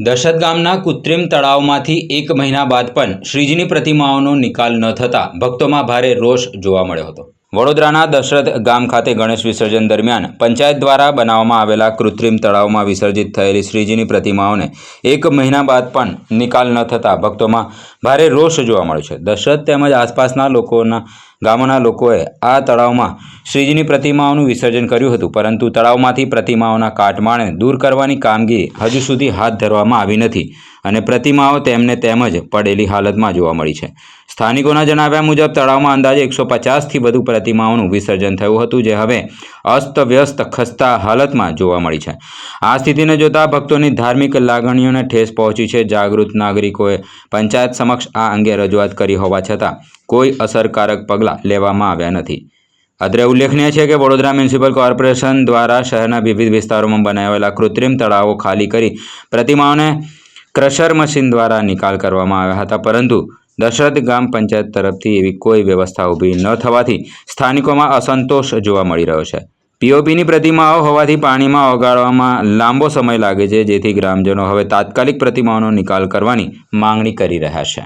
દશરથ ગામના કૃત્રિમ તળાવમાંથી એક મહિના બાદ પણ શ્રીજીની પ્રતિમાઓનો નિકાલ ન થતાં ભક્તોમાં ભારે રોષ જોવા મળ્યો હતો. વડોદરાના દશરથ ગામ ખાતે ગણેશ વિસર્જન દરમિયાન પંચાયત દ્વારા બનાવવામાં આવેલા કૃત્રિમ તળાવમાં વિસર્જિત થયેલી શ્રીજીની પ્રતિમાઓને એક મહિના બાદ પણ નિકાલ ન થતાં ભક્તોમાં ભારે રોષ જોવા મળ્યો છે. દશરથ તેમજ આસપાસના લોકોના, ગામોના લોકોએ આ તળાવમાં શ્રીજીની પ્રતિમાઓનું વિસર્જન કર્યું હતું, પરંતુ તળાવમાંથી પ્રતિમાઓના કાટમાળને દૂર કરવાની કામગીરી હજુ સુધી હાથ ધરવામાં આવી નથી. અને પ્રતિમાઓ તેમને તેમજ પડેલી હાલતમાં જોવા મળી છે. સ્થાનિકોના જણાવ્યા મુજબ તળાવમાં અંદાજે એકસો પચાસથી વધુ પ્રતિમાઓનું વિસર્જન થયું હતું, જે હવે અસ્તવ્યસ્ત ખસ્તા હાલતમાં જોવા મળી છે. આ સ્થિતિને જોતા ભક્તોની ધાર્મિક લાગણીઓને ઠેસ પહોંચી છે. જાગૃત નાગરિકોએ પંચાયત સમક્ષ આ અંગે રજૂઆત કરી હોવા છતાં કોઈ અસરકારક પગલાં લેવામાં આવ્યા નથી. અત્રે ઉલ્લેખનીય છે કે વડોદરા મ્યુનિસિપલ કોર્પોરેશન દ્વારા શહેરના વિવિધ વિસ્તારોમાં બનાવેલા કૃત્રિમ તળાવો ખાલી કરી પ્રતિમાઓને ક્રશર મશીન દ્વારા નિકાલ કરવામાં આવ્યા હતા, પરંતુ દશરથ ગામ પંચાયત તરફથી એવી કોઈ વ્યવસ્થા ઊભી ન થવાથી સ્થાનિકોમાં અસંતોષ જોવા મળી રહ્યો છે. પીઓપીની પ્રતિમાઓ હોવાથી પાણીમાં ઓગાળવામાં લાંબો સમય લાગે છે, જેથી ગ્રામજનો હવે તાત્કાલિક પ્રતિમાઓનો નિકાલ કરવાની માંગણી કરી રહ્યા છે.